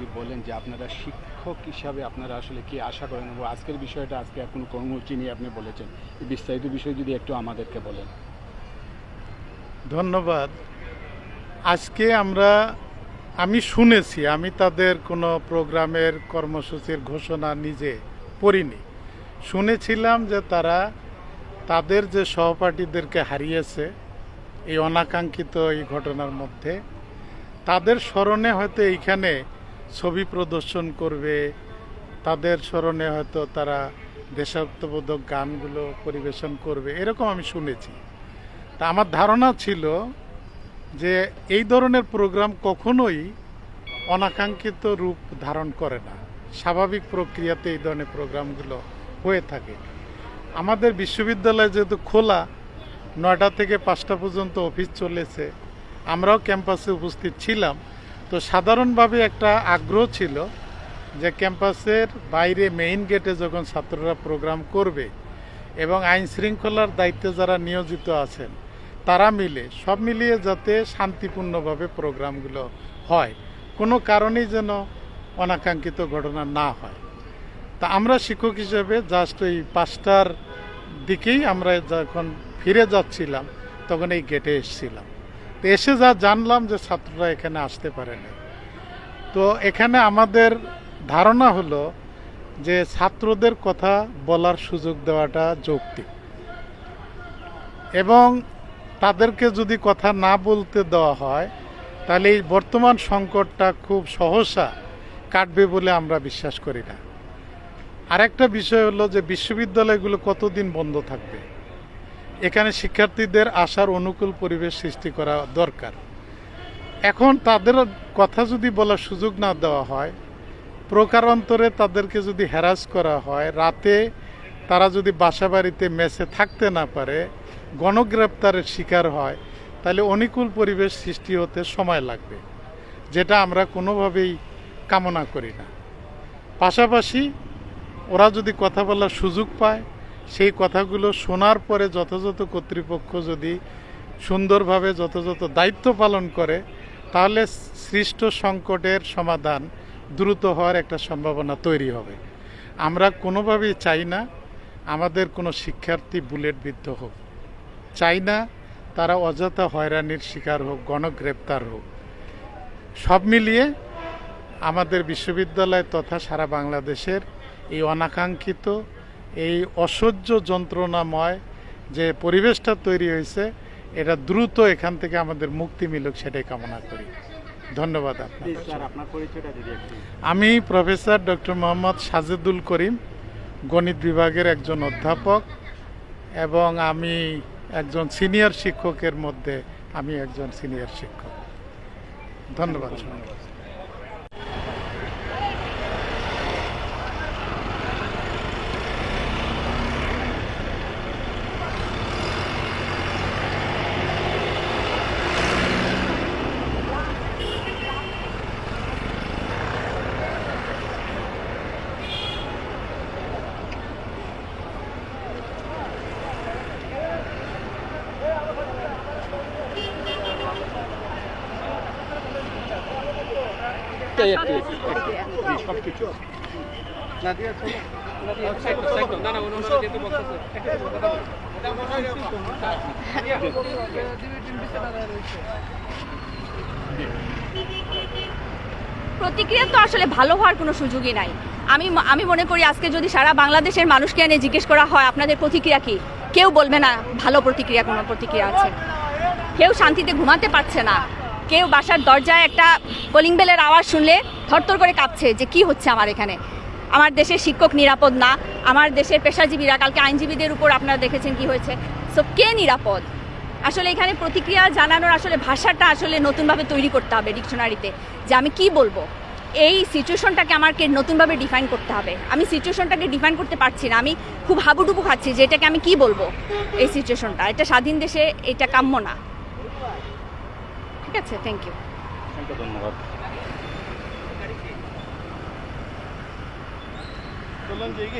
যদি বলেন যে আপনারা শিক্ষক হিসাবে আপনারা আসলে কি আশা করেন এবং আজকের বিষয়টা আজকে এখন কর্মসূচি নিয়ে আপনি বলেছেন? বিস্তারিত বিষয় যদি একটু আমাদেরকে বলেন। ধন্যবাদ। আজকে আমরা, আমি শুনেছি, আমি তাদের কোনো প্রোগ্রামের কর্মসূচির ঘোষণা নিজে পড়িনি শুনেছিলাম যে তারা তাদের যে সহপাঠীদেরকে হারিয়েছে, এই অনাকাঙ্ক্ষিত এই ঘটনার মধ্যে, তাদের স্মরণে হয়তো এইখানে ছবি প্রদর্শন করবে, তাদের স্মরণে হয়তো তারা দেশাত্মবোধক গানগুলো পরিবেশন করবে, এরকম আমি শুনেছি। তা আমার ধারণা ছিল যে এই ধরনের প্রোগ্রাম কখনোই অনাকাঙ্ক্ষিত রূপ ধারণ করে না। স্বাভাবিক প্রক্রিয়াতে এই ধরনের প্রোগ্রামগুলো হয়ে থাকে। আমাদের বিশ্ববিদ্যালয় যেহেতু খোলা, নয়টা থেকে পাঁচটা পর্যন্ত অফিস চলেছে, আমরাও ক্যাম্পাসে উপস্থিত ছিলাম। তো সাধারণভাবে একটা আগ্রহ ছিল যে ক্যাম্পাসের বাইরে মেইন গেটে যখন ছাত্ররা প্রোগ্রাম করবে এবং আইন শৃঙ্খলার দায়িত্বে যারা নিয়োজিত আছেন, তারা মিলে, সব মিলিয়ে যাতে শান্তিপূর্ণভাবে প্রোগ্রামগুলো হয়, কোনো কারণেই যেন অনাকাঙ্ক্ষিত ঘটনা না হয়। তা আমরা শিক্ষক হিসেবে জাস্ট ওই পাঁচটার দিকেই আমরা যখন ফিরে যাচ্ছিলাম, তখন এই গেটে এসেছিলাম। তো এসে যা জানলাম যে ছাত্ররা এখানে আসতে পারেনি। তো এখানে আমাদের ধারণা হলো যে ছাত্রদের কথা বলার সুযোগ দেওয়াটা যৌক্তিক। এবং তাদেরকে যদি কথা না বলতে দেওয়া হয়, তাহলে এই বর্তমান সংকটটা খুব সহসা কাটবে বলে আমরা বিশ্বাস করি না। আরেকটা বিষয় হলো যে বিশ্ববিদ্যালয়গুলো কতদিন বন্ধ থাকবে? এখানে শিক্ষার্থীদের আসার অনুকূল পরিবেশ সৃষ্টি করা দরকার। এখন তাদের কথা যদি বলার সুযোগ না দেওয়া হয়, প্রকারান্তরে তাদেরকে যদি হ্যারাস করা হয়, রাতে তারা যদি বাসা বাড়িতে মেসে থাকতে না পারে, গণগ্রেপ্তারের শিকার হয়, তাহলে অনুকূল পরিবেশ সৃষ্টি হতে সময় লাগবে, যেটা আমরা কোনোভাবেই কামনা করি না। পাশাপাশি ওরা যদি কথা বলার সুযোগ পায় সেই কথাগুলো শোনার পরে যথাযথ কর্তৃপক্ষ যদি সুন্দরভাবে যথাযথ দায়িত্ব পালন করে, তাহলে সৃষ্ট সংকটের সমাধান দ্রুত হওয়ার একটা সম্ভাবনা তৈরি হবে। আমরা কোনোভাবেই চাই না আমাদের কোনো শিক্ষার্থী বুলেট বিদ্ধ হোক। চাই না তারা অযথা হয়রানির শিকার হোক, গণগ্রেপ্তার হোক। সব মিলিয়ে আমাদের বিশ্ববিদ্যালয় তথা সারা বাংলাদেশের এই অনাকাঙ্ক্ষিত এই অসহ্য যন্ত্রণাময় যে পরিবেশটা তৈরি হয়েছে এটা দ্রুত এখান থেকে আমাদের মুক্তি মিলুক সেটাই কামনা করি। ধন্যবাদ আমি প্রফেসর ডক্টর মোহাম্মদ সাজেদুল করিম গণিত বিভাগের একজন অধ্যাপক এবং আমি একজন সিনিয়র শিক্ষকের মধ্যে আমি একজন সিনিয়র শিক্ষক। ধন্যবাদ প্রতিক্রিয়া তো আসলে ভালো হওয়ার কোনো সুযোগই নাই। আমি আমি মনে করি আজকে যদি সারা বাংলাদেশের মানুষকে এনে জিজ্ঞেস করা হয়, আপনাদের প্রতিক্রিয়া কি? কেউ বলবে না, ভালো প্রতিক্রিয়া, কোনো প্রতিক্রিয়া আছে। কেউ শান্তিতে ঘুমাতে পারছে না। কেউ বাসার দরজায় একটা কলিং বেলের আওয়াজ শুনলে থরথর করে কাঁপছে যে কি হচ্ছে আমার এখানে। আমার দেশের শিক্ষক নিরাপদ না, আমার দেশের পেশাজীবীরা, কালকে আইনজীবীদের উপর আপনারা দেখেছেন কি হয়েছে। সো কে নিরাপদ? আসলে এখানে প্রতিক্রিয়া জানানোর আসলে ভাষাটা আসলে নতুনভাবে তৈরি করতে হবে ডিকশনারিতে, যে আমি কি বলব? এই সিচুয়েশনটাকে আমাকে নতুনভাবে ডিফাইন করতে হবে। আমি সিচুয়েশনটাকে ডিফাইন করতে পারছি না, আমি খুব হাবুডুবু খাচ্ছি যে এটাকে আমি কি বলব এই সিচুয়েশনটা এটা স্বাধীন দেশে এটা কাম্য না। ঠিক আছে থ্যাংক ইউ অসংখ্য ধন্যবাদ চলুন যাই।